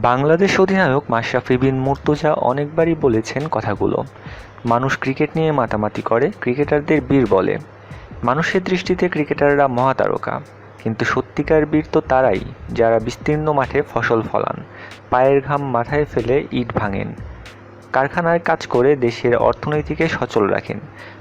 বাংলাদেশ অধিনায়ক মাশরাফি বিন মুর্তজা অনেকবারই বলেছেন কথাগুলো। মানুষ ক্রিকেট নিয়ে মাতামাতি করে, ক্রিকেটারদের বীর বলে। মানুষের দৃষ্টিতে ক্রিকেটাররা মহাতারকা। কিন্তু সত্যিকার বীর তো তারাই, যারা বিস্তীর্ণ মাঠে ফসল ফলান, পায়ের ঘাম মাথায় ফেলে ইট ভাঙেন। কারখানায় কাজ করে দেশের অর্থনীতিকে সচল রাখেন।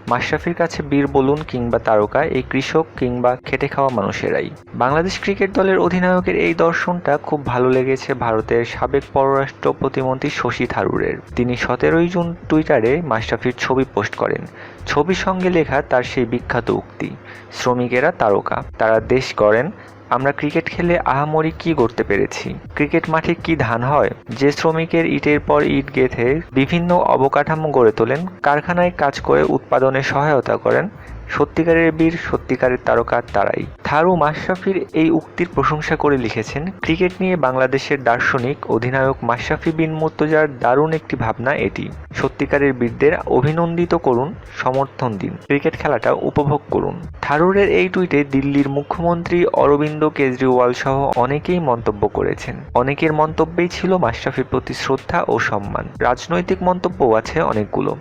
মাশরাফির কাছে বীর বলুন কিংবা তারকা, এই কৃষক কিংবা খেটে খাওয়া মানুষেরাই। বাংলাদেশ ক্রিকেট দলের অধিনায়কের এই দর্শনটা খুব ভালো লেগেছে ভারতের সাবেক পররাষ্ট্র প্রতিমন্ত্রী শশী থারুরের। তিনি সতেরোই জুন টুইটারে মাশরাফির ছবি পোস্ট করেন। ছবির সঙ্গে লেখা তার সেই বিখ্যাত উক্তি, শ্রমিকেরা তারকা, তারা দেশ গড়েন আমরা ক্রিকেট খেলে আহামরি কি করতে পেরেছি? ক্রিকেট মাঠে কি ধান হয়? যে শ্রমিকের ইটের পর ইট গেঁথে বিভিন্ন অবকাঠামো গড়ে তোলেন, কারখানায় কাজ করে উৎপাদনে সহায়তা করেন সত্যিকারের বীর, সত্যিকারের তারকা তারাই। থারু মাশরাফির এই উক্তির প্রশংসা করে লিখেছেন, ক্রিকেট নিয়ে বাংলাদেশের দার্শনিক অধিনায়ক মাশরাফি বিন মুর্তজার দারুণ একটি ভাবনা এটি। সত্যিকারের বীরদের অভিনন্দিত করুন, সমর্থন দিন। ক্রিকেট খেলাটা উপভোগ করুন। থারুরের এই টুইটে দিল্লির মুখ্যমন্ত্রী অরবিন্দ কেজরিওয়াল সহ অনেকেই মন্তব্য করেছেন। অনেকের মন্তব্যেই ছিল মাশরাফির প্রতি শ্রদ্ধা ও সম্মান। রাজনৈতিক মন্তব্যও আছে অনেকগুলো।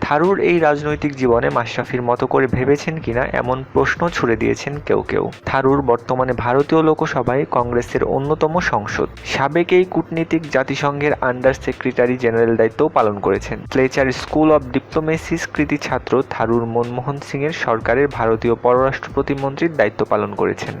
থারুর এই রাজনৈতিক জীবনে মাশরাফির মতো করে ভেবেছেন কিনা এমন প্রশ্ন ছুড়ে দিয়েছেন কেউ কেউ। থারুর বর্তমানে ভারতীয় লোকসভায় কংগ্রেসের অন্যতম সংসদ। সাবেক এই কূটনীতিক জাতিসংঘের আন্ডার সেক্রেটারি জেনারেল দায়িত্বও পালন করেছেন। ফ্লেচার স্কুল অব ডিপ্লোমেসিস কৃতি ছাত্র থারুর মনমোহন সিংয়ের সরকারের ভারতীয় পররাষ্ট্র প্রতিমন্ত্রীর দায়িত্ব পালন করেছেন।